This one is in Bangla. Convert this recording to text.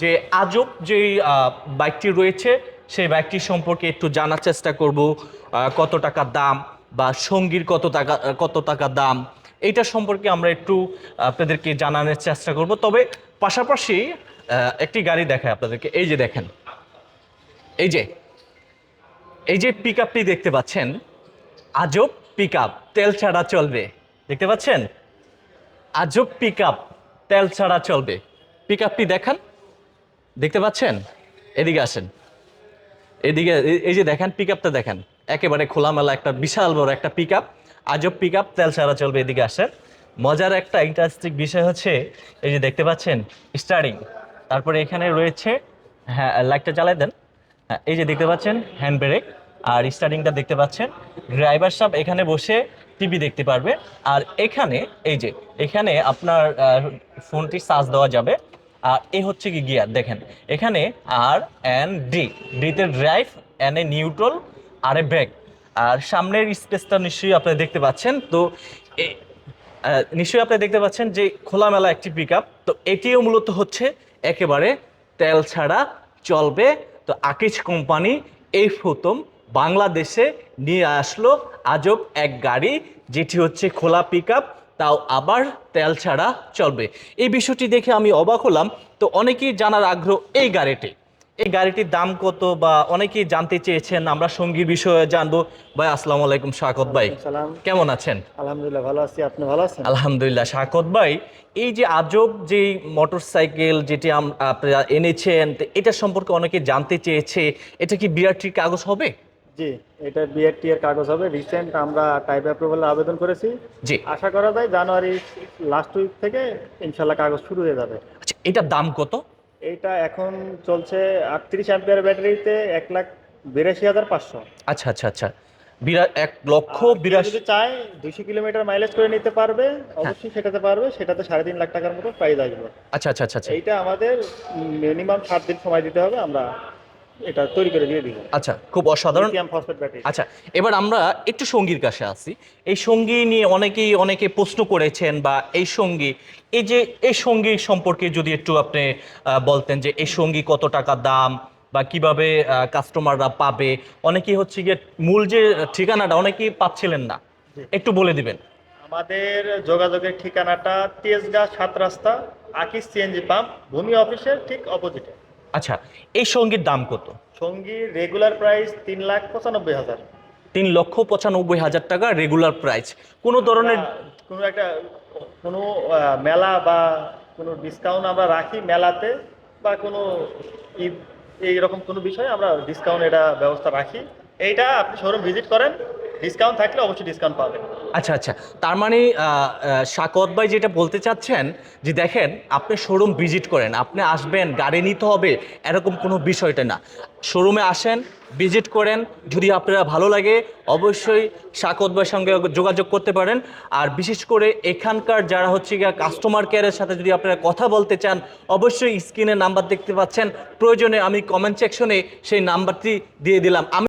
যে আজব যে বাইকটি রয়েছে, সেই বাইকটি সম্পর্কে একটু জানার চেষ্টা করব কত টাকা দাম বা সঙ্গীর কত টাকা কত টাকা দাম, এইটা সম্পর্কে আমরা একটু আপনাদেরকে জানানোর চেষ্টা করব। তবে পাশাপাশি একটি গাড়ি দেখায় আপনাদেরকে। এই যে দেখেন, এই যে এই যে পিক আপটি দেখতে পাচ্ছেন, আজব পিক আপ তেল ছাড়া চলবে, দেখতে পাচ্ছেন? আজব পিক আপ তেল ছাড়া চলবে। পিক আপটি দেখান। দেখতে পাচ্ছেন? এদিকে আসেন। এদিকে এই- যে দেখেন পিক আপটা দেখেন। একেবারে খোলামেলা একটা বিশাল বড় একটা পিক আপ আজব পিক আপ তেল ছাড়া চলবে এদিকে আসেন। মজার একটা ইন্টারেস্টিং বিষয় হচ্ছে, এই যে দেখতে পাচ্ছেন স্টারিং তারপরে এখানে রয়েছে হ্যাঁ লাইটটা জ্বালাই দেন। হ্যাঁ এই যে দেখতে পাচ্ছেন হ্যান্ড ব্রেক আর স্টারিংটা দেখতে পাচ্ছেন ড্রাইভার সাহেব এখানে বসে টিভি দেখতে পারবে। আর এখানে, এই যে, এখানে আপনার ফোনটি চার্জ দেওয়া যাবে। আর এ হচ্ছে কি গিয়ার দেখেন। এখানে আর এন ডি ডিতে ড্রাইভ এন এ নিউট্রাল আর এ ব্রেক আর সামনের স্পেসটা নিশ্চয়ই আপনারা দেখতে পাচ্ছেন। তো নিশ্চয়ই আপনি দেখতে পাচ্ছেন যে খোলামেলা একটি পিক তো এটিও মূলত হচ্ছে একেবারে তেল ছাড়া চলবে। তো আকিজ কোম্পানি এই প্রথম বাংলাদেশে নিয়ে আসলো আজব এক গাড়ি, যেটি হচ্ছে খোলা পিক তাও আবার তেল ছাড়া চলবে। এই বিষয়টি দেখে আমি অবাক হলাম। তো অনেকেই জানার আগ্রহ এই গাড়িটি। এই গাড়িটির দাম কত বা অনেকেই জানতে চেয়েছেন আমরা সঙ্গীর বিষয়ে জানব। ভাই আসসালামু আলাইকুম শাকত ভাই। কেমন আছেন? আলহামদুলিল্লাহ ভালো আছি। আপনি ভালো আছেন? আলহামদুলিল্লাহ শাকত ভাই। এই যে আজব যে মোটরসাইকেল যেটি আপনারা এনেছেন এটা সম্পর্কে অনেকে জানতে চেয়েছে। এটা কি বিআরটির কাগজ হবে? জি এটা বিআরটি এর কাগজ হবে। রিসেন্ট আমরা টাইপ অ্যাপ্রুভালে আবেদন করেছি। জি। আশা করা যায় জানুয়ারি লাস্ট উইক থেকে ইনশাল্লাহ কাগজ শুরু হয়ে যাবে। আচ্ছা এটার দাম কত? এইটা এখন চলছে আটত্রিশ অ্যাম্পিয়ার ব্যাটারিতে এক লাখ বিরাশি হাজার পাঁচশো। আচ্ছা আচ্ছা আচ্ছা। বিরা এক লক্ষ বিরাশি যদি চায় দুশো কিলোমিটার মাইলেজ করে নিতে পারবে অবশ্যই সেটাতে পারবে সেটাতে সাড়ে তিন লাখ টাকার মতো প্রাইস আসবে। আচ্ছা আচ্ছা আচ্ছা আচ্ছা। এইটা আমাদের মিনিমাম সাত দিন সময় দিতে হবে আমরা এটা তৈরি করে দিয়ে দিব। আচ্ছা খুব অসাধারণ। Phosphate battery. আচ্ছা এবার আমরা একটু সঙ্গীর কাছে আসি এই সঙ্গী নিয়ে অনেকেই অনেকে প্রশ্ন করেছেন বা এই সঙ্গী এই যে এই সঙ্গী সম্পর্কে যদি একটু আপনি বলতেন যে এই সঙ্গী কত টাকা দাম বা কীভাবে কাস্টমাররা পাবে। অনেকেই হচ্ছে গিয়ে মূল যে ঠিকানাটা অনেকেই পাচ্ছিলেন না। একটু বলে দিবেন। আমাদের যোগাযোগের ঠিকানাটা তেজগাঁ সাত রাস্তা আকিস সিএনজি পাম্প ভূমি অফিসের ঠিক অপোজিটে। আচ্ছা এই সঙ্গীর দাম কত? সঙ্গী রেগুলার প্রাইস তিন লাখ পঁচানব্বই হাজার। তিন লক্ষ পঁচানব্বই হাজার টাকা রেগুলার প্রাইস কোনো ধরনের কোনো একটা কোনো মেলা বা কোনো ডিসকাউন্ট আমরা রাখি মেলাতে বা কোনো ঈদ এইরকম কোনো বিষয়ে আমরা ডিসকাউন্ট এটা ব্যবস্থা রাখি। এইটা আপনি শোরুম ভিজিট করেন ডিসকাউন্ট থাকলে অবশ্যই ডিসকাউন্ট পাবেন। আচ্ছা আচ্ছা। তার মানে শাকত ভাই যেটা বলতে চাচ্ছেন যে দেখেন, আপনি শোরুম ভিজিট করেন, আপনি আসবেন, গাড়ি নিতে হবে, এরকম কোনো বিষয়টা না। শোরুমে আসেন, ভিজিট করেন, যদি আপনারা ভালো লাগে, অবশ্যই শাকত ভাইয়ের সঙ্গে যোগাযোগ করতে পারেন। আর বিশেষ করে এখানকার যারা হচ্ছে গিয়ে কাস্টমার কেয়ারের সাথে যদি আপনারা কথা বলতে চান, অবশ্যই স্ক্রিনে নাম্বার দেখতে পাচ্ছেন। প্রয়োজনে আমি কমেন্ট সেকশনে সেই নাম্বারটি দিয়ে দিলাম। আমি